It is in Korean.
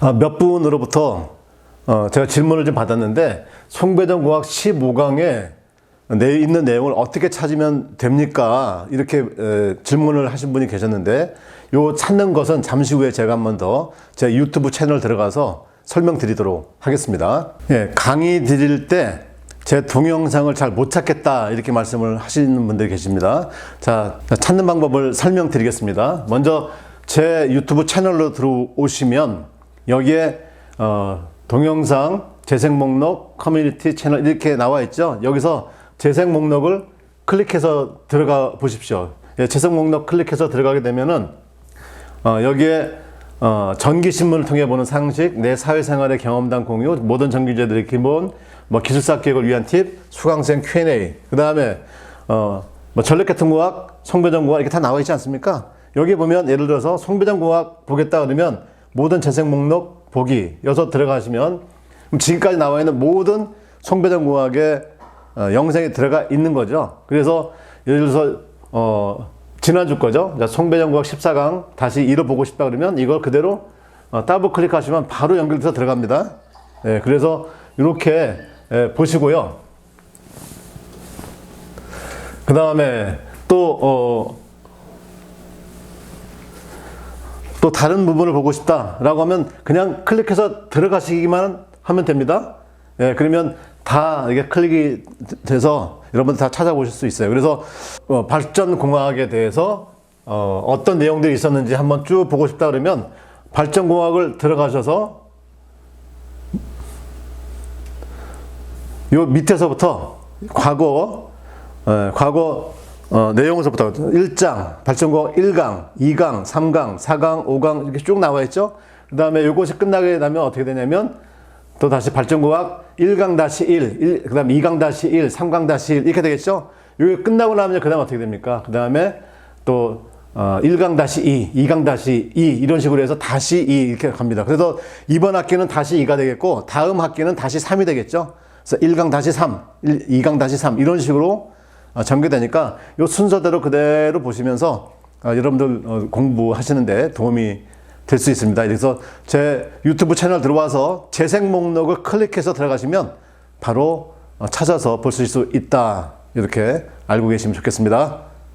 아, 몇 분으로부터 어, 제가 질문을 좀 받았는데 송배전 공학 15강에 내 있는 내용을 어떻게 찾으면 됩니까? 이렇게 에, 질문을 하신 분이 계셨는데 요 찾는 것은 잠시 후에 제가 한 번 더 제 유튜브 채널 들어가서 설명드리도록 하겠습니다. 예, 강의 드릴 때 제 동영상을 잘 못 찾겠다 이렇게 말씀을 하시는 분들이 계십니다. 자, 찾는 방법을 설명드리겠습니다. 먼저 제 유튜브 채널로 들어오시면 여기에 어, 동영상 재생 목록 커뮤니티 채널 이렇게 나와 있죠. 여기서 재생 목록을 클릭해서 들어가 보십시오. 예, 재생 목록 클릭해서 들어가게 되면은 어, 여기에 어, 전기 신문을 통해 보는 상식, 내 사회생활의 경험담 공유, 모든 전기제들의 기본, 뭐 기술사 기획을 위한 팁, 수강생 Q&A, 그 다음에 어, 뭐 전력계통공학, 송배전공학 이렇게 다 나와 있지 않습니까? 여기 보면 예를 들어서 송배전공학 보겠다 그러면 모든 재생 목록 보기 여기서 들어가시면 지금까지 나와 있는 모든 송배전공학의 어, 영상이 들어가 있는 거죠. 그래서 예를 들어서 어, 지난주 거죠. 자, 송배전공학 14강 다시 읽어보고 싶다 그러면 이걸 그대로 어, 더블 클릭하시면 바로 연결돼서 들어갑니다. 예, 그래서 이렇게 예, 보시고요. 그 다음에 또, 어, 또 다른 부분을 보고 싶다라고 하면 그냥 클릭해서 들어가시기만 하면 됩니다. 예, 그러면 다 이게 클릭이 돼서 여러분들 다 찾아보실 수 있어요. 그래서 어, 발전 공학에 대해서 어, 어떤 내용들이 있었는지 한번 쭉 보고 싶다 그러면 발전 공학을 들어가셔서 요 밑에서부터 과거 어, 과거 어, 내용에서부터 1장, 발전공학 1강, 2강, 3강, 4강, 5강 이렇게 쭉 나와 있죠. 그 다음에 이것이 끝나게 되면 어떻게 되냐면 또 다시 발전공학 1강-1, 1, 그 다음에 2강-1, 3강-1 이렇게 되겠죠. 이게 끝나고 나면 그 다음 어떻게 됩니까? 그 다음에 또 어, 1강-2, 2강-2 이런 식으로 해서 다시 2 이렇게 갑니다. 그래서 이번 학기는 다시 2가 되겠고 다음 학기는 다시 3이 되겠죠. 그래서 1강-3, 2강-3 이런 식으로 어, 전개되니까 이 순서대로 그대로 보시면서 어, 여러분들 어, 공부하시는데 도움이 될 수 있습니다. 그래서 제 유튜브 채널 들어와서 재생 목록을 클릭해서 들어가시면 바로 어, 찾아서 보실 수 있다. 이렇게 알고 계시면 좋겠습니다.